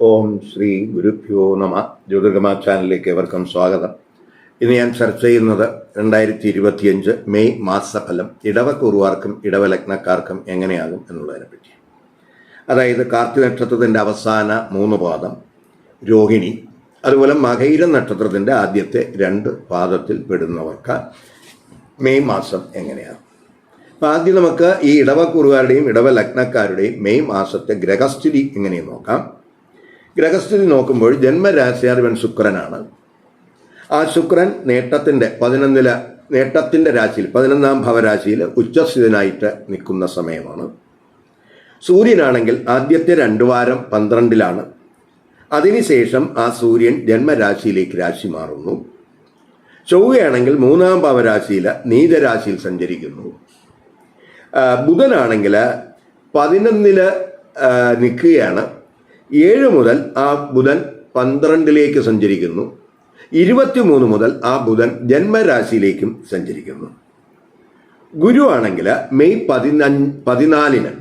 ഓം ശ്രീ ഗുരുഭ്യോ നമ. ജ്യോതിർഗമ ചാനലിലേക്ക് ഏവർക്കും സ്വാഗതം. ഇന്ന് ഞാൻ ചർച്ച ചെയ്യുന്നത് രണ്ടായിരത്തി ഇരുപത്തിയഞ്ച് മെയ് മാസഫലം ഇടവക്കുറുവാർക്കും ഇടവലഗ്നക്കാർക്കും എങ്ങനെയാകും എന്നുള്ളതിനെ പറ്റി. അതായത് കാർത്തിക നക്ഷത്രത്തിന്റെ അവസാന മൂന്ന് പാദം രോഹിണി അതുപോലെ മകൈര നക്ഷത്രത്തിന്റെ ആദ്യത്തെ രണ്ട് പാദത്തിൽ പെടുന്നവർക്ക് മെയ് മാസം എങ്ങനെയാണ്? അപ്പം ആദ്യം നമുക്ക് ഈ ഇടവക്കൂറുകാരുടെയും ഇടവലഗ്നക്കാരുടെയും മെയ് മാസത്തെ ഗ്രഹസ്ഥിതി എങ്ങനെയും നോക്കാം. ഗ്രഹസ്ഥിതി നോക്കുമ്പോൾ ജന്മരാശിയാധിപൻ ശുക്രനാണ്. ആ ശുക്രൻ നേട്ടത്തിന്റെ പതിനൊന്നില നേട്ടത്തിന്റെ രാശിയിൽ പതിനൊന്നാം ഭവരാശിയിൽ ഉച്ചസ്ഥിതനായിട്ട് നിൽക്കുന്ന സമയമാണ്. സൂര്യനാണെങ്കിൽ ആദ്യത്തെ രണ്ടു വാരം പന്ത്രണ്ടിലാണ്. അതിനുശേഷം ആ സൂര്യൻ ജന്മരാശിയിലേക്ക് രാശി മാറുന്നു. ചൊവ്വയാണെങ്കിൽ മൂന്നാം ഭാവരാശിയിൽ നീചരാശിയിൽ സഞ്ചരിക്കുന്നു. ബുധനാണെങ്കിൽ പതിനൊന്നിൽ നിൽക്കുകയാണ്. ഏഴ് മുതൽ ആ ബുധൻ പന്ത്രണ്ടിലേക്ക് സഞ്ചരിക്കുന്നു. ഇരുപത്തിമൂന്ന് മുതൽ ആ ബുധൻ ജന്മരാശിയിലേക്കും സഞ്ചരിക്കുന്നു. ഗുരു ആണെങ്കിൽ മെയ് പതിനഞ്ച് പതിനാലിന്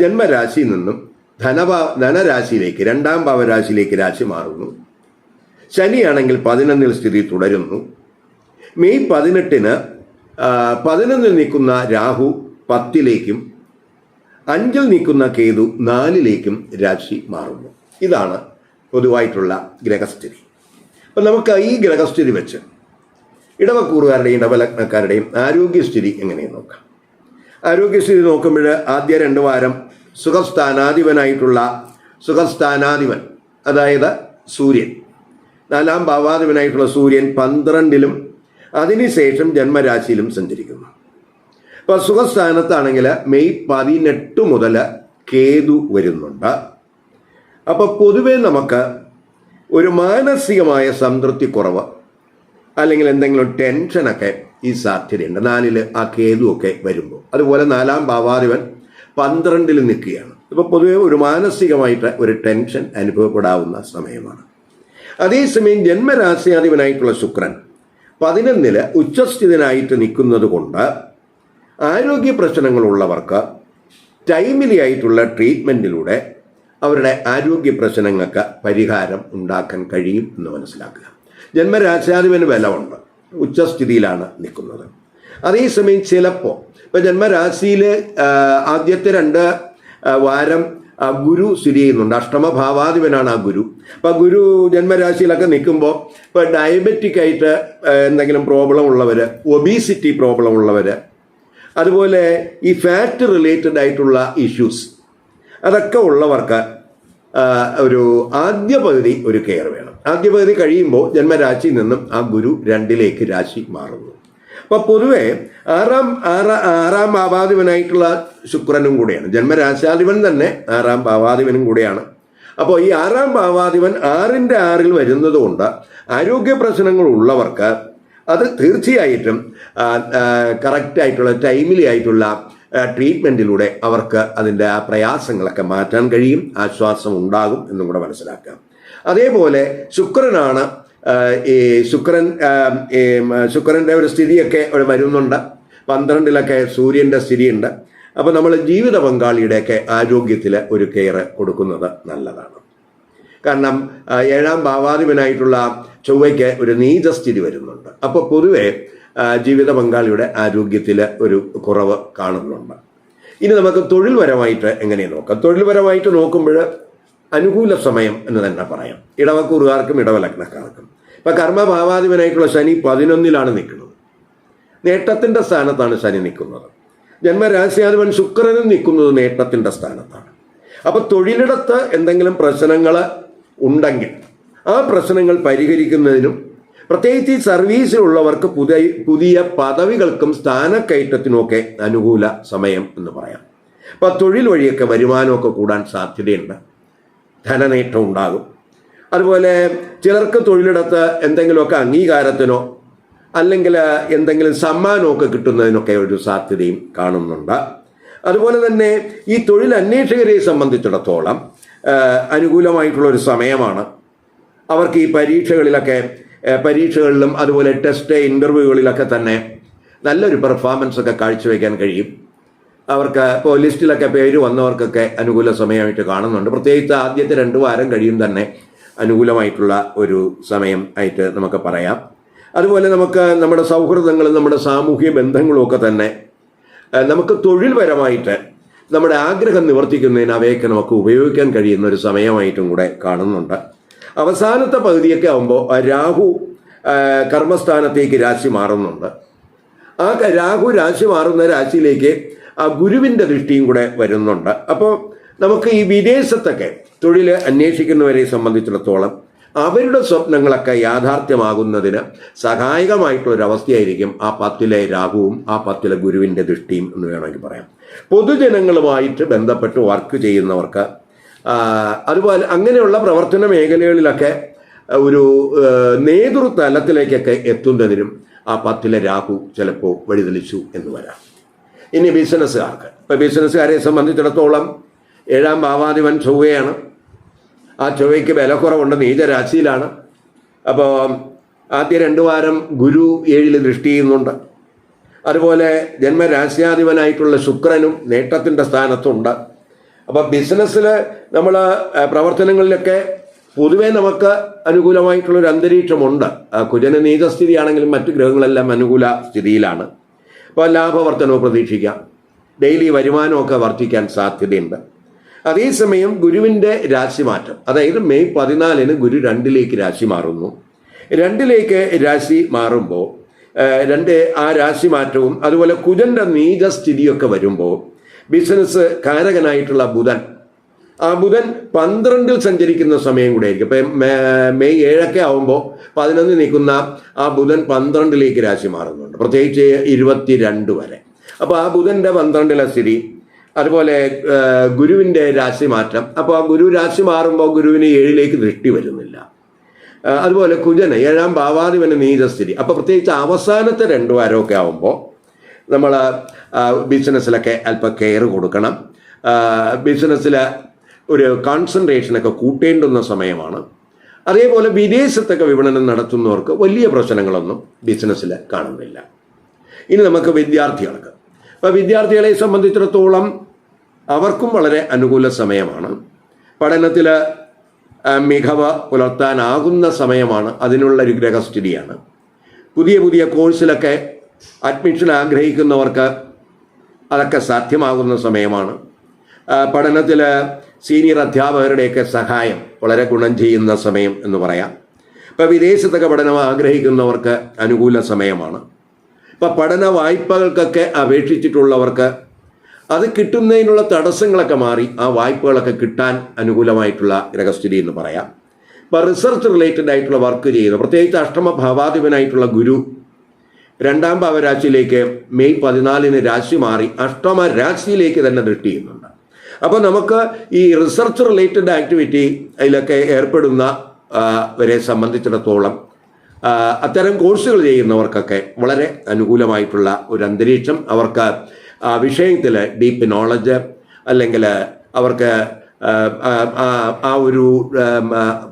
ജന്മരാശിയിൽ നിന്നും ധനഭാ ധനരാശിയിലേക്ക് രണ്ടാം ഭാവരാശിയിലേക്ക് രാശി മാറുന്നു. ശനിയാണെങ്കിൽ പതിനൊന്നിൽ സ്ഥിതി തുടരുന്നു. മെയ് പതിനെട്ടിന് പതിനൊന്നിൽ നിൽക്കുന്ന രാഹു പത്തിലേക്കും അഞ്ചിൽ നിൽക്കുന്ന കേതു നാലിലേക്കും രാശി മാറുന്നു. ഇതാണ് പൊതുവായിട്ടുള്ള ഗ്രഹസ്ഥിതി. അപ്പം നമുക്ക് ഈ ഗ്രഹസ്ഥിതി വെച്ച് ഇടവക്കൂറുകാരുടെയും ഇടവലഗ്നക്കാരുടെയും ആരോഗ്യസ്ഥിതി എങ്ങനെയെന്ന് നോക്കാം. ആരോഗ്യസ്ഥിതി നോക്കുമ്പോൾ ആദ്യ രണ്ട് വാരം സുഖസ്ഥാനാധിപനായിട്ടുള്ള സുഖസ്ഥാനാധിപൻ അതായത് സൂര്യൻ. നാലാം ഭാവാധിപനായിട്ടുള്ള സൂര്യൻ പന്ത്രണ്ടിലും അതിനുശേഷം ജന്മരാശിയിലും സഞ്ചരിക്കുന്നു. അപ്പോൾ സുഖസ്ഥാനത്താണെങ്കിൽ മെയ് പതിനെട്ട് മുതൽ കേതു വരുന്നുണ്ട്. അപ്പോൾ പൊതുവെ നമുക്ക് ഒരു മാനസികമായ സംതൃപ്തി കുറവ് അല്ലെങ്കിൽ എന്തെങ്കിലും ടെൻഷനൊക്കെ ഈ സാധ്യതയുണ്ട്. നാലിൽ ആ കേതുവൊക്കെ വരുമ്പോൾ അതുപോലെ നാലാം ഭാവാധിപൻ പന്ത്രണ്ടിൽ നിൽക്കുകയാണ്. ഇപ്പോൾ പൊതുവെ ഒരു മാനസികമായിട്ട് ഒരു ടെൻഷൻ അനുഭവപ്പെടാവുന്ന സമയമാണ്. അതേസമയം ജന്മരാശിയാധിപനായിട്ടുള്ള ശുക്രൻ പതിനൊന്നിൽ ഉച്ചസ്ഥിതനായിട്ട് നിൽക്കുന്നത് കൊണ്ട് ആരോഗ്യ പ്രശ്നങ്ങളുള്ളവർക്ക് ടൈമിലി ആയിട്ടുള്ള ട്രീറ്റ്മെന്റിലൂടെ അവരുടെ ആരോഗ്യ പ്രശ്നങ്ങൾക്ക് പരിഹാരം ഉണ്ടാക്കാൻ കഴിയും എന്ന് മനസ്സിലാക്കുക. ജന്മരാശാധിപന് ബലമുണ്ട്. ഉച്ചസ്ഥിതിയിലാണ് നിൽക്കുന്നത്. അതേസമയം ചിലപ്പോൾ ഇപ്പം ജന്മരാശിയിൽ ആദ്യത്തെ രണ്ട് വാരം ഗുരു സ്ഥിതി ചെയ്യുന്നുണ്ട്. അഷ്ടമഭാവാധിപനാണ് ആ ഗുരു. അപ്പം ഗുരു ജന്മരാശിയിലൊക്കെ നിൽക്കുമ്പോൾ ഇപ്പോൾ ഡയബറ്റിക് ആയിട്ട് എന്തെങ്കിലും പ്രോബ്ലം ഉള്ളവർ ഒബീസിറ്റി പ്രോബ്ലം ഉള്ളവർ അതുപോലെ ഈ ഫാറ്റ് റിലേറ്റഡ് ആയിട്ടുള്ള ഇഷ്യൂസ് അതൊക്കെ ഉള്ളവർക്ക് ഒരു ആദ്യ പകുതി ഒരു കെയർ വേണം. ആദ്യ പകുതി കഴിയുമ്പോൾ ജന്മരാശിയിൽ നിന്നും ആ ഗുരു രണ്ടിലേക്ക് രാശി മാറുന്നു. അപ്പോൾ പൊതുവെ ആറാം ആറാം ആറാം ഭാവാധിപനായിട്ടുള്ള ശുക്രനും കൂടെയാണ്. ജന്മരാശാധിപൻ തന്നെ ആറാം ഭാവാധിപനും കൂടെയാണ്. അപ്പോൾ ഈ ആറാം ഭാവാധിപൻ ആറിന്റെ ആറിൽ വരുന്നത് കൊണ്ട് ആരോഗ്യ പ്രശ്നങ്ങൾ ഉള്ളവർക്ക് അത് തീർച്ചയായിട്ടും കറക്റ്റായിട്ടുള്ള ടൈമിലി ആയിട്ടുള്ള ട്രീറ്റ്മെന്റിലൂടെ അവർക്ക് അതിന്റെ ആ പ്രയാസങ്ങളൊക്കെ മാറ്റാൻ കഴിയും ആശ്വാസം ഉണ്ടാകും എന്നും കൂടെ മനസ്സിലാക്കാം. അതേപോലെ ശുക്രനാണ് ഈ ശുക്രൻ ശുക്രന്റെ ഒരു സ്ഥിതിയൊക്കെ അവിടെ വരുന്നുണ്ട്. പന്ത്രണ്ടിലൊക്കെ സൂര്യന്റെ സ്ഥിതിയുണ്ട്. അപ്പോൾ നമ്മൾ ജീവിത പങ്കാളിയുടെയൊക്കെ ആരോഗ്യത്തിൽ ഒരു കെയർ കൊടുക്കുന്നത് നല്ലതാണ്. കാരണം ഏഴാം ഭാവാധിപനായിട്ടുള്ള ചൊവ്വയ്ക്ക് ഒരു നീചസ്ഥിതി വരുന്നുണ്ട്. അപ്പോൾ പൊതുവെ ജീവിത പങ്കാളിയുടെ ആരോഗ്യത്തിൽ ഒരു കുറവ് കാണുന്നുണ്ട്. ഇനി നമുക്ക് തൊഴിൽപരമായിട്ട് എങ്ങനെ നോക്കാം? തൊഴിൽപരമായിട്ട് നോക്കുമ്പോൾ അനുകൂല സമയം എന്ന് തന്നെ പറയാം. ഇടവക്കൂറുകാർക്കും ഇടവലഗ്നക്കാർക്കും. ഇപ്പം കർമ്മഭാവാധിപനായിട്ടുള്ള ശനി പതിനൊന്നിലാണ് നിൽക്കുന്നത്. നേട്ടത്തിന്റെ സ്ഥാനത്താണ് ശനി നിൽക്കുന്നത്. ജന്മരാശിയാധിപൻ ശുക്രനും നിൽക്കുന്നത് നേട്ടത്തിന്റെ സ്ഥാനത്താണ്. അപ്പോൾ തൊഴിലിടത്ത് എന്തെങ്കിലും പ്രശ്നങ്ങൾ ഉണ്ടെങ്കിൽ ആ പ്രശ്നങ്ങൾ പരിഹരിക്കുന്നതിനും പ്രത്യേകിച്ച് സർവീസിലുള്ളവർക്ക് പുതിയ പുതിയ പദവികൾക്കും സ്ഥാനക്കയറ്റത്തിനുമൊക്കെ അനുകൂല സമയം എന്ന് പറയാം. അപ്പോൾ തൊഴിൽ വഴിയൊക്കെ വരുമാനമൊക്കെ കൂടാൻ സാധ്യതയുണ്ട്. ധനനേട്ടം ഉണ്ടാകും. അതുപോലെ ചിലർക്ക് തൊഴിലിടത്ത് എന്തെങ്കിലുമൊക്കെ അംഗീകാരത്തിനോ അല്ലെങ്കിൽ എന്തെങ്കിലും സമ്മാനമൊക്കെ കിട്ടുന്നതിനൊക്കെ ഒരു സാധ്യതയും കാണുന്നുണ്ട്. അതുപോലെ തന്നെ ഈ തൊഴിൽ അന്വേഷകരെ സംബന്ധിച്ചിടത്തോളം അനുകൂലമായിട്ടുള്ള ഒരു സമയമാണ്. അവർക്ക് ഈ പരീക്ഷകളിലൊക്കെ പരീക്ഷകളിലും അതുപോലെ ടെസ്റ്റ് ഇന്റർവ്യൂകളിലൊക്കെ തന്നെ നല്ലൊരു പെർഫോമൻസ് ഒക്കെ കാഴ്ചവെക്കാൻ കഴിയും. അവർക്ക് ഇപ്പോൾ ലിസ്റ്റിലൊക്കെ പേര് വന്നവർക്കൊക്കെ അനുകൂല സമയമായിട്ട് കാണുന്നുണ്ട്. പ്രത്യേകിച്ച് ആദ്യത്തെ രണ്ട് വാരം കഴിയും തന്നെ അനുകൂലമായിട്ടുള്ള ഒരു സമയം ആയിട്ട് നമുക്ക് പറയാം. അതുപോലെ നമുക്ക് നമ്മുടെ സൗഹൃദങ്ങളും നമ്മുടെ സാമൂഹ്യ ബന്ധങ്ങളും ഒക്കെ തന്നെ നമുക്ക് തൊഴിൽപരമായിട്ട് നമ്മുടെ ആഗ്രഹം നിവർത്തിക്കുന്നതിന് അവയൊക്കെ നമുക്ക് ഉപയോഗിക്കാൻ കഴിയുന്ന ഒരു സമയമായിട്ടും കൂടെ കാണുന്നുണ്ട്. അവസാനത്തെ പകുതിയൊക്കെ ആകുമ്പോൾ രാഹു കർമ്മസ്ഥാനത്തേക്ക് രാശി മാറുന്നുണ്ട്. ആ രാഹു രാശി മാറുന്ന രാശിയിലേക്ക് ആ ഗുരുവിന്റെ ദൃഷ്ടിയും കൂടെ വരുന്നുണ്ട്. അപ്പോൾ നമുക്ക് ഈ വിദേശത്തൊക്കെ തൊഴിൽ അന്വേഷിക്കുന്നവരെ സംബന്ധിച്ചിടത്തോളം അവരുടെ സ്വപ്നങ്ങളൊക്കെ യാഥാർത്ഥ്യമാകുന്നതിന് സഹായകമായിട്ടുള്ളൊരവസ്ഥയായിരിക്കും ആ പത്തിലെ രാഹുവും ആ പത്തിലെ ഗുരുവിന്റെ ദൃഷ്ടിയും എന്ന് വേണമെങ്കിൽ പറയാം. പൊതുജനങ്ങളുമായിട്ട് ബന്ധപ്പെട്ട് വർക്ക് ചെയ്യുന്നവർക്ക് അതുപോലെ അങ്ങനെയുള്ള പ്രവർത്തന മേഖലകളിലൊക്കെ ഒരു നേതൃതലത്തിലേക്കൊക്കെ എത്തുന്നതിനും ആ പത്തിലെ രാഹു ചിലപ്പോൾ വഴിതെളിച്ചു എന്ന് വരാം. ഇനി ബിസിനസ്സുകാർക്ക്. ഇപ്പം ബിസിനസ്സുകാരെ സംബന്ധിച്ചിടത്തോളം ഏഴാം ഭാവാധിപൻ ചൊവ്വയാണ്. ആ ചൊവ്വയ്ക്ക് ബലക്കുറവുണ്ട് നീചരാശിയിലാണ്. അപ്പോൾ ആദ്യ രണ്ട് വാരം ഗുരു ഏഴിൽ ദൃഷ്ടി ചെയ്യുന്നുണ്ട്. അതുപോലെ ജന്മരാശ്യാധിപനായിട്ടുള്ള ശുക്രനും നേട്ടത്തിന്റെ സ്ഥാനത്തുണ്ട്. അപ്പോൾ ബിസിനസ്സിൽ നമ്മൾ പ്രവർത്തനങ്ങളിലൊക്കെ പൊതുവേ നമുക്ക് അനുകൂലമായിട്ടുള്ള ഒരു അന്തരീക്ഷമുണ്ട് കുജന നീതസ്ഥിതിയാണെങ്കിലും മറ്റ് ഗ്രഹങ്ങളെല്ലാം അനുകൂല സ്ഥിതിയിലാണ്. അപ്പോൾ ലാഭവർത്തനവും പ്രതീക്ഷിക്കാം. ഡെയിലി വരുമാനമൊക്കെ വർദ്ധിക്കാൻ സാധ്യതയുണ്ട്. അതേസമയം ഗുരുവിന്റെ രാശിമാറ്റം അതായത് മെയ് പതിനാലിന് ഗുരു രണ്ടിലേക്ക് രാശി മാറുന്നു. രണ്ടിലേക്ക് രാശി മാറുമ്പോൾ രണ്ട് ആ രാശി മാറ്റവും അതുപോലെ കുജന്റെ നീചസ്ഥിതിയൊക്കെ വരുമ്പോൾ ബിസിനസ് കാരകനായിട്ടുള്ള ബുധൻ. ആ ബുധൻ പന്ത്രണ്ടിൽ സഞ്ചരിക്കുന്ന സമയം കൂടെ ആയിരിക്കും ഇപ്പം മെയ് ഏഴൊക്കെ ആവുമ്പോൾ പതിനൊന്ന് നിൽക്കുന്ന ആ ബുധൻ പന്ത്രണ്ടിലേക്ക് രാശി മാറുന്നുണ്ട്. പ്രത്യേകിച്ച് ഇരുപത്തിരണ്ട് വരെ. അപ്പോൾ ആ ബുധന്റെ പന്ത്രണ്ടിലെ സ്ഥിതി അതുപോലെ ഗുരുവിന്റെ രാശി മാറ്റം. അപ്പോൾ ആ ഗുരു രാശി മാറുമ്പോൾ ഗുരുവിന് ഏഴിലേക്ക് ദൃഷ്ടി വരുന്നില്ല. അതുപോലെ കുജന് ഏഴാം ഭാവാധിപന് നീചസ്ഥിതി. അപ്പോൾ പ്രത്യേകിച്ച് അവസാനത്തെ രണ്ട് വാരമൊക്കെ ആവുമ്പോൾ നമ്മൾ ബിസിനസ്സിലൊക്കെ അല്പം കെയർ കൊടുക്കണം. ബിസിനസ്സിൽ ഒരു കോൺസെൻട്രേഷനൊക്കെ കൂട്ടേണ്ടുന്ന സമയമാണ്. അതേപോലെ വിദേശത്തൊക്കെ വിപണനം നടത്തുന്നവർക്ക് വലിയ പ്രശ്നങ്ങളൊന്നും ബിസിനസ്സിൽ കാണുന്നില്ല. ഇനി നമുക്ക് വിദ്യാർത്ഥികൾക്ക്. അപ്പോൾ വിദ്യാർത്ഥികളെ സംബന്ധിച്ചിടത്തോളം അവർക്കും വളരെ അനുകൂല സമയമാണ്. പഠനത്തിൽ മികവ് പുലർത്താനാകുന്ന സമയമാണ്. അതിനുള്ള ഒരു ഗ്രഹസ്ഥിതിയാണ്. പുതിയ പുതിയ കോഴ്സിലൊക്കെ അഡ്മിഷൻ ആഗ്രഹിക്കുന്നവർക്ക് അതൊക്കെ സാധ്യമാകുന്ന സമയമാണ്. പഠനത്തിൽ സീനിയർ അധ്യാപകരുടെയൊക്കെ സഹായം വളരെ ഗുണം ചെയ്യുന്ന സമയം എന്ന് പറയാം. ഇപ്പോൾ വിദേശത്തൊക്കെ പഠനം ആഗ്രഹിക്കുന്നവർക്ക് അനുകൂല സമയമാണ്. ഇപ്പോൾ പഠന വായ്പകൾക്കൊക്കെ അപേക്ഷിച്ചിട്ടുള്ളവർക്ക് അത് കിട്ടുന്നതിനുള്ള തടസ്സങ്ങളൊക്കെ മാറി ആ വായ്പകളൊക്കെ കിട്ടാൻ അനുകൂലമായിട്ടുള്ള ഗ്രഹസ്ഥിതി എന്ന് പറയാം. ഇപ്പോൾ റിസർച്ച് റിലേറ്റഡ് ആയിട്ടുള്ള വർക്ക് ചെയ്യുന്നു. പ്രത്യേകിച്ച് അഷ്ടമ ഭാവാധിപനായിട്ടുള്ള ഗുരു രണ്ടാം ഭാവരാശിയിലേക്ക് മെയ് പതിനാലിന് രാശി മാറി അഷ്ടമ രാശിയിലേക്ക് തന്നെ ദൃഷ്ടി ചെയ്യുന്നുണ്ട്. അപ്പോൾ നമുക്ക് ഈ റിസർച്ച് റിലേറ്റഡ് ആക്ടിവിറ്റി അതിലൊക്കെ ഏർപ്പെടുന്ന വരെ സംബന്ധിച്ചിടത്തോളം അത്തരം കോഴ്സുകൾ ചെയ്യുന്നവർക്കൊക്കെ വളരെ അനുകൂലമായിട്ടുള്ള ഒരു അന്തരീക്ഷം. അവർക്ക് ആ വിഷയത്തിൽ ഡീപ്പ് നോളജ് അല്ലെങ്കിൽ അവർക്ക് ആ, ഒരു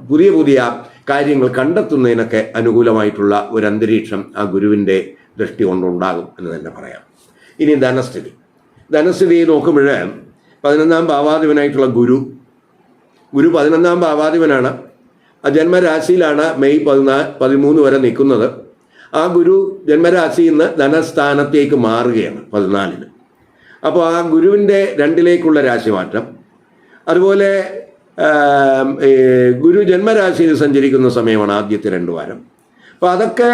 പുതിയ പുതിയ കാര്യങ്ങൾ കണ്ടെത്തുന്നതിനൊക്കെ അനുകൂലമായിട്ടുള്ള ഒരു അന്തരീക്ഷം ആ ഗുരുവിന്റെ ദൃഷ്ടി കൊണ്ടുണ്ടാകും എന്ന് തന്നെ പറയാം. ഇനി ധനസ്ഥിതി. ധനസ്ഥിതി നോക്കുമ്പോൾ പതിനൊന്നാം ഭാവാധിപനായിട്ടുള്ള ഗുരു ഗുരു പതിനൊന്നാം ഭാവാധിപനാണ്. ജന്മരാശിയിലാണ് മെയ് പതിനാ പതിമൂന്ന് വരെ നിൽക്കുന്നത്. ആ ഗുരു ജന്മരാശിയിൽ നിന്ന് ധനസ്ഥാനത്തേക്ക് മാറുകയാണ് പതിനാലിന്. അപ്പോൾ ആ ഗുരുവിന്റെ രണ്ടിലേക്കുള്ള രാശിമാറ്റം. അതുപോലെ ഗുരു ജന്മരാശിയിൽ സഞ്ചരിക്കുന്ന സമയമാണ് ആദ്യത്തെ രണ്ട് വാരം. അപ്പോൾ അതൊക്കെ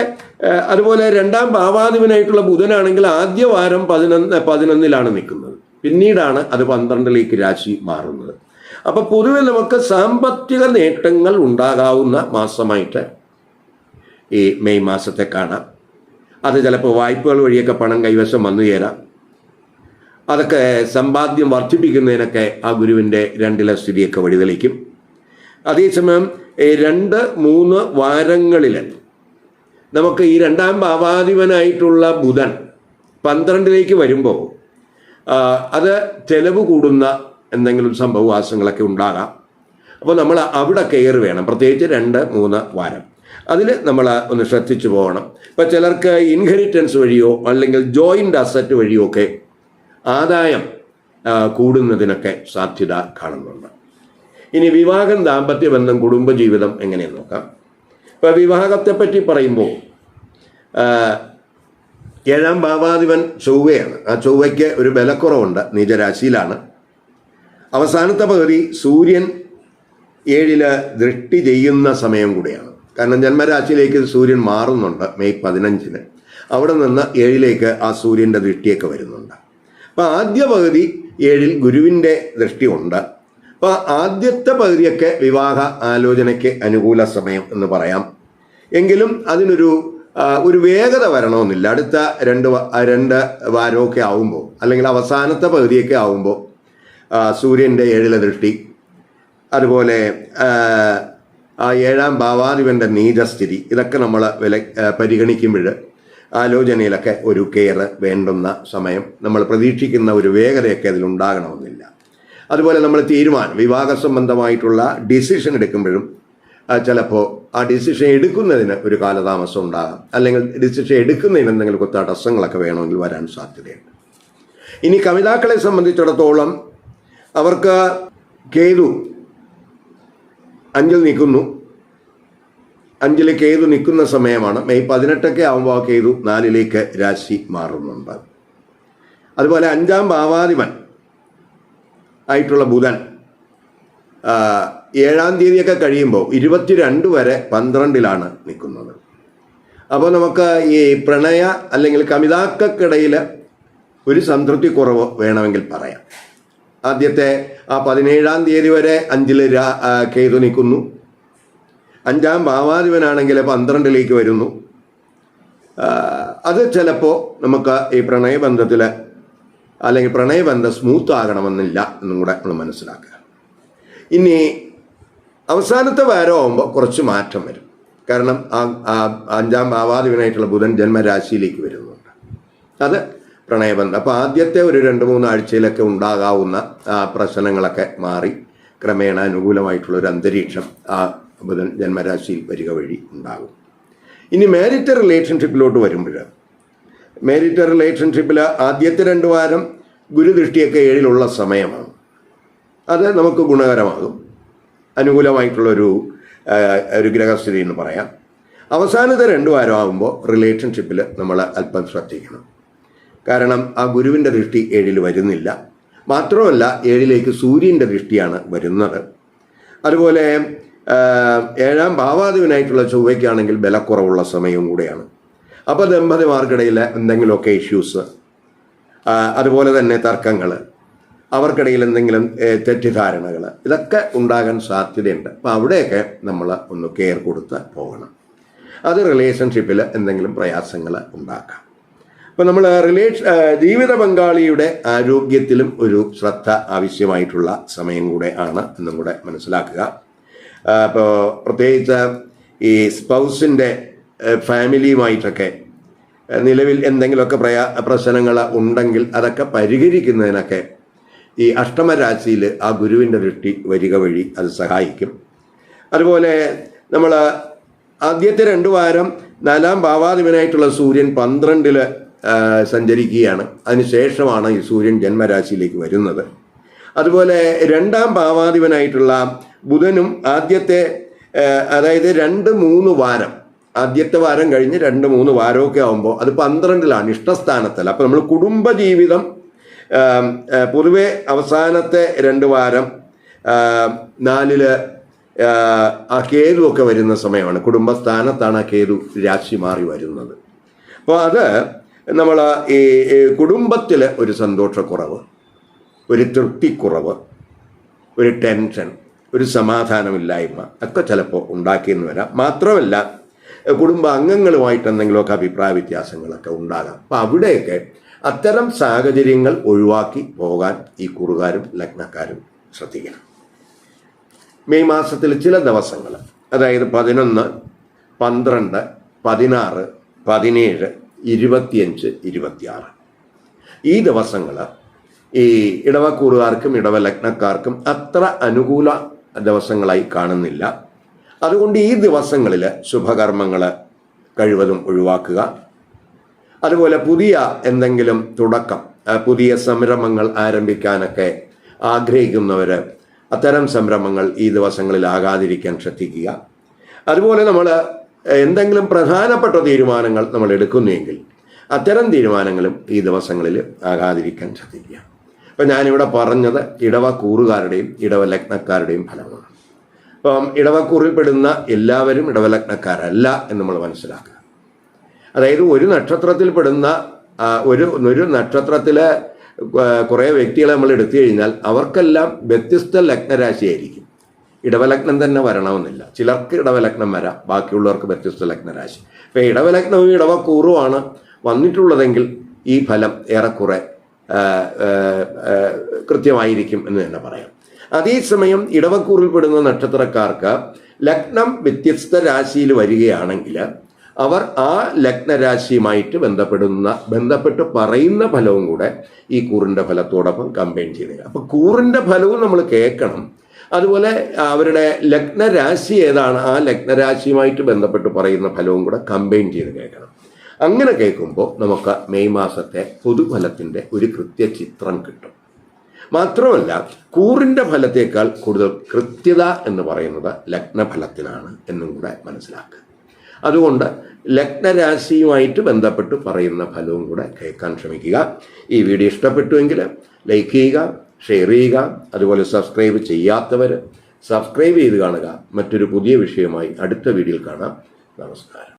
അതുപോലെ രണ്ടാം ഭാവാധിപനായിട്ടുള്ള ബുധനാണെങ്കിൽ ആദ്യ വാരം പതിനൊന്ന് പതിനൊന്നിലാണ് നിൽക്കുന്നത്. പിന്നീടാണ് അത് പന്ത്രണ്ടിലേക്ക് രാശി മാറുന്നത്. അപ്പോൾ പൊതുവെ നമുക്ക് സാമ്പത്തിക നേട്ടങ്ങൾ ഉണ്ടാകാവുന്ന മാസമായിട്ട് ഈ മെയ് മാസത്തെ കാണാം. അത് ചിലപ്പോൾ വായ്പകൾ വഴിയൊക്കെ പണം കൈവശം വന്നു ചേരാം അതൊക്കെ സമ്പാദ്യം വർദ്ധിപ്പിക്കുന്നതിനൊക്കെ ആ ഗുരുവിന്റെ രണ്ടില സ്ഥിതിയൊക്കെ വഴിതെളിക്കും. അതേസമയം രണ്ട് മൂന്ന് വാരങ്ങളിൽ നമുക്ക് ഈ രണ്ടാം ഭാവാധിപനായിട്ടുള്ള ബുധൻ പന്ത്രണ്ടിലേക്ക് വരുമ്പോൾ അത് ചെലവ് കൂടുന്ന എന്തെങ്കിലും സംഭവവാസങ്ങളൊക്കെ ഉണ്ടാകാം. അപ്പോൾ നമ്മൾ അവിടെ കെയർ വേണം. പ്രത്യേകിച്ച് രണ്ട് മൂന്ന് വാരം. അതിൽ നമ്മൾ ഒന്ന് ശ്രദ്ധിച്ചു പോകണം. ഇപ്പോൾ ചിലർക്ക് ഇൻഹെറിറ്റൻസ് വഴിയോ അല്ലെങ്കിൽ ജോയിന്റ് അസറ്റ് വഴിയോ ഒക്കെ ആദായം കൂടുന്നതിനൊക്കെ സാധ്യത കാണുന്നുണ്ട്. ഇനി വിവാഹം ദാമ്പത്യ ബന്ധം കുടുംബജീവിതം എങ്ങനെയെന്ന് നോക്കാം. ഇപ്പം വിവാഹത്തെ പറ്റി പറയുമ്പോൾ ഏഴാം ഭാവാധിപൻ ചൊവ്വയാണ്. ആ ചൊവ്വയ്ക്ക് ഒരു ബലക്കുറവുണ്ട് നിജരാശിയിലാണ് അവസാനത്തെ പകുതി സൂര്യൻ ഏഴിൽ ദൃഷ്ടി ചെയ്യുന്ന സമയം കൂടിയാണ്. കാരണം ജന്മരാശിയിലേക്ക് സൂര്യൻ മാറുന്നുണ്ട് മെയ് പതിനഞ്ചിന്. അവിടെ നിന്ന് ഏഴിലേക്ക് ആ സൂര്യന്റെ ദൃഷ്ടിയൊക്കെ വരുന്നുണ്ട്. അപ്പം ആദ്യ പകുതി ഏഴിൽ ഗുരുവിന്റെ ദൃഷ്ടിയുണ്ട്. അപ്പോൾ ആദ്യത്തെ പകുതിയൊക്കെ വിവാഹ ആലോചനയ്ക്ക് അനുകൂല സമയം എന്ന് പറയാം. എങ്കിലും അതിനൊരു ഒരു വേഗത വരണമെന്നില്ല. അടുത്ത രണ്ട് രണ്ട് വാരമൊക്കെ ആവുമ്പോൾ അല്ലെങ്കിൽ അവസാനത്തെ പകുതിയൊക്കെ ആവുമ്പോൾ സൂര്യന്റെ ഏഴിലെ ദൃഷ്ടി അതുപോലെ ആ ഏഴാം ഭാവാധിപന്റെ നീചസ്ഥിതി ഇതൊക്കെ നമ്മൾ വില പരിഗണിക്കുമ്പോൾ ആലോചനയിലൊക്കെ ഒരു കെയർ വേണ്ടുന്ന സമയം നമ്മൾ പ്രതീക്ഷിക്കുന്ന ഒരു വേഗതയൊക്കെ അതിലുണ്ടാകണമെന്നില്ല അതുപോലെ നമ്മൾ തീരുമാനം വിവാഹ സംബന്ധമായിട്ടുള്ള ഡിസിഷൻ എടുക്കുമ്പോഴും ചിലപ്പോൾ ആ ഡിസിഷൻ എടുക്കുന്നതിന് ഒരു കാലതാമസം ഉണ്ടാകാം. അല്ലെങ്കിൽ ഡിസിഷൻ എടുക്കുന്നതിന് എന്തെങ്കിലും തടസ്സങ്ങളൊക്കെ വേണമെങ്കിൽ വരാൻ സാധ്യതയുണ്ട്. ഇനി കവിതാക്കളെ സംബന്ധിച്ചിടത്തോളം അവർക്ക് കേതു അഞ്ചിൽ നിൽക്കുന്നു. അഞ്ചിൽ കേതു നിൽക്കുന്ന സമയമാണ്? മെയ് പതിനെട്ടൊക്കെ ആകുമ്പോൾ കേതു നാലിലേക്ക് രാശി മാറുന്നുണ്ട്. അതുപോലെ അഞ്ചാം ഭാവാധിപൻ ആയിട്ടുള്ള ബുധൻ ഏഴാം തീയതിയൊക്കെ കഴിയുമ്പോൾ ഇരുപത്തിരണ്ട് വരെ പന്ത്രണ്ടിലാണ് നിൽക്കുന്നത്. അപ്പോൾ നമുക്ക് ഈ പ്രണയ അല്ലെങ്കിൽ കമിതാക്കൾക്കിടയിൽ ഒരു സംതൃപ്തി കുറവ് വേണമെങ്കിൽ പറയാം. ആദ്യത്തെ ആ പതിനേഴാം തീയതി വരെ അഞ്ചിൽ കേതു നിൽക്കുന്നു. അഞ്ചാം ഭാവാധിപനാണെങ്കിൽ പന്ത്രണ്ടിലേക്ക് വരുന്നു. അത് ചിലപ്പോൾ നമുക്ക് ഈ പ്രണയബന്ധത്തിൽ അല്ലെങ്കിൽ പ്രണയബന്ധം സ്മൂത്ത് ആകണമെന്നില്ല എന്നും കൂടെ നമ്മൾ മനസ്സിലാക്കുക. ഇനി അവസാനത്തെ വാരമാകുമ്പോൾ കുറച്ച് മാറ്റം വരും. കാരണം ആ അഞ്ചാം ഭാവാധിപനായിട്ടുള്ള ബുധൻ ജന്മരാശിയിലേക്ക് വരുന്നുണ്ട്. അത് പ്രണയബന്ധം. അപ്പോൾ ആദ്യത്തെ ഒരു രണ്ട് മൂന്ന് ആഴ്ചയിലൊക്കെ ഉണ്ടാകാവുന്ന പ്രശ്നങ്ങളൊക്കെ മാറി. ക്രമേണ അനുകൂലമായിട്ടുള്ള ഒരു അന്തരീക്ഷം ആ ബുധൻ ജന്മരാശിയിൽ വരിക വഴി ഉണ്ടാകും. ഇനി മാരിറ്റർ റിലേഷൻഷിപ്പിലോട്ട് വരുമ്പോൾ മാരിറ്റർ റിലേഷൻഷിപ്പിൽ ആദ്യത്തെ രണ്ട് വാരം ഗുരുദൃഷ്ടിയൊക്കെ ഏഴിലുള്ള സമയമാണ്. അത് നമുക്ക് ഗുണകരമാകും. അനുകൂലമായിട്ടുള്ളൊരു ഒരു ഗ്രഹസ്ഥിതി എന്ന് പറയാം. അവസാനത്തെ രണ്ട് വാരം ആകുമ്പോൾ റിലേഷൻഷിപ്പിൽ നമ്മൾ അല്പം ശ്രദ്ധിക്കണം. കാരണം ആ ഗുരുവിന്റെ ദൃഷ്ടി ഏഴിൽ വരുന്നില്ല. മാത്രമല്ല ഏഴിലേക്ക് സൂര്യന്റെ ദൃഷ്ടിയാണ് വരുന്നത്. അതുപോലെ ഏഴാം ഭാവാധിപനായിട്ടുള്ള ചൊവ്വയ്ക്കാണെങ്കിൽ ബലക്കുറവുള്ള സമയവും കൂടെയാണ്. അപ്പോൾ ദമ്പതിമാർക്കിടയിൽ എന്തെങ്കിലുമൊക്കെ ഇഷ്യൂസ് അതുപോലെ തന്നെ തർക്കങ്ങൾ അവർക്കിടയിൽ എന്തെങ്കിലും തെറ്റിദ്ധാരണകൾ ഇതൊക്കെ ഉണ്ടാകാൻ സാധ്യതയുണ്ട്. അപ്പോൾ അവിടെയൊക്കെ നമ്മൾ ഒന്ന് കെയർ കൊടുത്ത് പോകണം. അത് റിലേഷൻഷിപ്പിൽ എന്തെങ്കിലും പ്രയാസങ്ങൾ ഉണ്ടാക്കാം. അപ്പോൾ നമ്മൾ റിലേഷൻ ജീവിത പങ്കാളിയുടെ ആരോഗ്യത്തിലും ഒരു ശ്രദ്ധ ആവശ്യമായിട്ടുള്ള സമയം കൂടെ ആണ് എന്നും കൂടെ മനസ്സിലാക്കുക. അപ്പോൾ പ്രത്യേകിച്ച് ഈ സ്പൗസിന്റെ ഫാമിലിയുമായിട്ടൊക്കെ നിലവിൽ എന്തെങ്കിലുമൊക്കെ പ്രയാ പ്രശ്നങ്ങൾ ഉണ്ടെങ്കിൽ അതൊക്കെ പരിഹരിക്കുന്നതിനൊക്കെ ഈ അഷ്ടമരാശിയിൽ ആ ഗുരുവിന്റെ ദൃഷ്ടി വരിക വഴി അത് സഹായിക്കും. അതുപോലെ നമ്മൾ ആദ്യത്തെ രണ്ട് വാരം നാലാം ഭാവാധിപനായിട്ടുള്ള സൂര്യൻ പന്ത്രണ്ടിൽ സഞ്ചരിക്കുകയാണ്. അതിനുശേഷമാണ് ഈ സൂര്യൻ ജന്മരാശിയിലേക്ക് വരുന്നത്. അതുപോലെ രണ്ടാം ഭാവാധിപനായിട്ടുള്ള ബുധനും ആദ്യത്തെ അതായത് രണ്ട് മൂന്ന് വാരം. ആദ്യത്തെ വാരം കഴിഞ്ഞ് രണ്ട് മൂന്ന് വാരമൊക്കെ ആകുമ്പോൾ അത് പന്ത്രണ്ടിലാണ് ഇഷ്ടസ്ഥാനത്തല്ല. അപ്പോൾ നമ്മൾ കുടുംബജീവിതം പൊതുവെ അവസാനത്തെ രണ്ട് വാരം നാലിൽ ആ കേതു ഒക്കെ വരുന്ന സമയമാണ്. കുടുംബസ്ഥാനത്താണ് ആ കേതു രാശി മാറി വരുന്നത്. അപ്പോൾ അത് നമ്മൾ ഈ കുടുംബത്തിലെ ഒരു സന്തോഷക്കുറവ് ഒരു തൃപ്തിക്കുറവ് ഒരു ടെൻഷൻ ഒരു സമാധാനമില്ലായ്മ ഒക്കെ ചിലപ്പോൾ ഉണ്ടാക്കിയെന്ന് വരാം. മാത്രമല്ല കുടുംബാംഗങ്ങളുമായിട്ട് എന്തെങ്കിലുമൊക്കെ അഭിപ്രായ വ്യത്യാസങ്ങളൊക്കെ ഉണ്ടാകാം. അപ്പം അവിടെയൊക്കെ അത്തരം സാഹചര്യങ്ങൾ ഒഴിവാക്കി പോകാൻ ഈ കുറുകാരും ലഗ്നക്കാരും ശ്രദ്ധിക്കണം. മെയ് മാസത്തിൽ ചില ദിവസങ്ങൾ അതായത് പതിനൊന്ന് പന്ത്രണ്ട് പതിനാറ് പതിനേഴ് ഇരുപത്തിയഞ്ച് ഇരുപത്തിയാറ്. ഈ ദിവസങ്ങൾ ഈ ഇടവക്കൂറുകാർക്കും ഇടവലഗ്നക്കാർക്കും അത്ര അനുകൂല ദിവസങ്ങളായി കാണുന്നില്ല. അതുകൊണ്ട് ഈ ദിവസങ്ങളിൽ ശുഭകർമ്മങ്ങൾ കഴിവതും ഒഴിവാക്കുക. അതുപോലെ പുതിയ എന്തെങ്കിലും തുടക്കം പുതിയ സംരംഭങ്ങൾ ആരംഭിക്കാനൊക്കെ ആഗ്രഹിക്കുന്നവർ അത്തരം സംരംഭങ്ങൾ ഈ ദിവസങ്ങളിൽ ആകാതിരിക്കാൻ ശ്രദ്ധിക്കുക. അതുപോലെ നമ്മൾ എന്തെങ്കിലും പ്രധാനപ്പെട്ട തീരുമാനങ്ങൾ നമ്മൾ എടുക്കുന്നുവെങ്കിൽ അത്തരം തീരുമാനങ്ങളും ഈ ദിവസങ്ങളിൽ ആകാതിരിക്കാൻ ശ്രദ്ധിക്കുക. അപ്പം ഞാനിവിടെ പറഞ്ഞത് ഇടവ കൂറുകാരുടെയും ഇടവ ലഗ്നക്കാരുടെയും ഫലമാണ്. അപ്പം ഇടവക്കൂറിൽപ്പെടുന്ന എല്ലാവരും ഇടവലഗ്നക്കാരല്ല എന്ന് നമ്മൾ മനസ്സിലാക്കുക. അതായത് ഒരു നക്ഷത്രത്തിൽ പെടുന്ന ഒരു ഒരു നക്ഷത്രത്തിലെ കുറേ വ്യക്തികളെ നമ്മൾ എടുത്തു കഴിഞ്ഞാൽ അവർക്കെല്ലാം വ്യത്യസ്ത ലഗ്നരാശിയായിരിക്കും. ഇടവലഗ്നം തന്നെ വരണമെന്നില്ല. ചിലർക്ക് ഇടവലഗ്നം വരാം ബാക്കിയുള്ളവർക്ക് വ്യത്യസ്ത ലഗ്നരാശി. ഇപ്പം ഇടവലഗ്നവും ഇടവക്കൂറുമാണ് വന്നിട്ടുള്ളതെങ്കിൽ ഈ ഫലം ഏറെക്കുറെ കൃത്യമായിരിക്കും എന്ന് തന്നെ പറയാം. അതേസമയം ഇടവക്കൂറിൽ പെടുന്ന നക്ഷത്രക്കാർക്ക് ലഗ്നം വ്യത്യസ്ത രാശിയിൽ വരികയാണെങ്കിൽ അവർ ആ ലഗ്നരാശിയുമായിട്ട് ബന്ധപ്പെടുന്ന ബന്ധപ്പെട്ട് പറയുന്ന ഫലവും കൂടെ ഈ കൂറിന്റെ ഫലത്തോടൊപ്പം കമ്പൈൻ ചെയ്ത് അപ്പോൾ കൂറിന്റെ ഫലവും നമ്മൾ കേൾക്കണം. അതുപോലെ അവരുടെ ലഗ്നരാശി ഏതാണ് ആ ലഗ്നരാശിയുമായിട്ട് ബന്ധപ്പെട്ട് പറയുന്ന ഫലവും കൂടെ കമ്പൈൻ ചെയ്ത് കേൾക്കണം. അങ്ങനെ കേൾക്കുമ്പോൾ നമുക്ക് മെയ് മാസത്തെ പൊതുഫലത്തിന്റെ ഒരു കൃത്യ ചിത്രം കിട്ടും. മാത്രമല്ല കൂറിന്റെ ഫലത്തേക്കാൾ കൂടുതൽ കൃത്യത എന്ന് പറയുന്നത് ലഗ്നഫലത്തിനാണ് എന്നും കൂടെ മനസ്സിലാക്കുക. അതുകൊണ്ട് ലഗ്നരാശിയുമായിട്ട് ബന്ധപ്പെട്ട് പറയുന്ന ഫലവും കൂടെ കേൾക്കാൻ ശ്രമിക്കുക. ഈ വീഡിയോ ഇഷ്ടപ്പെട്ടുവെങ്കിൽ ലൈക്ക് ചെയ്യുക ഷെയർ ചെയ്യുക അതുപോലെ സബ്സ്ക്രൈബ് ചെയ്യാത്തവർ സബ്സ്ക്രൈബ് ചെയ്ത് കാണുക. മറ്റൊരു പുതിയ വിഷയമായി അടുത്ത വീഡിയോയിൽ കാണാം. നമസ്കാരം.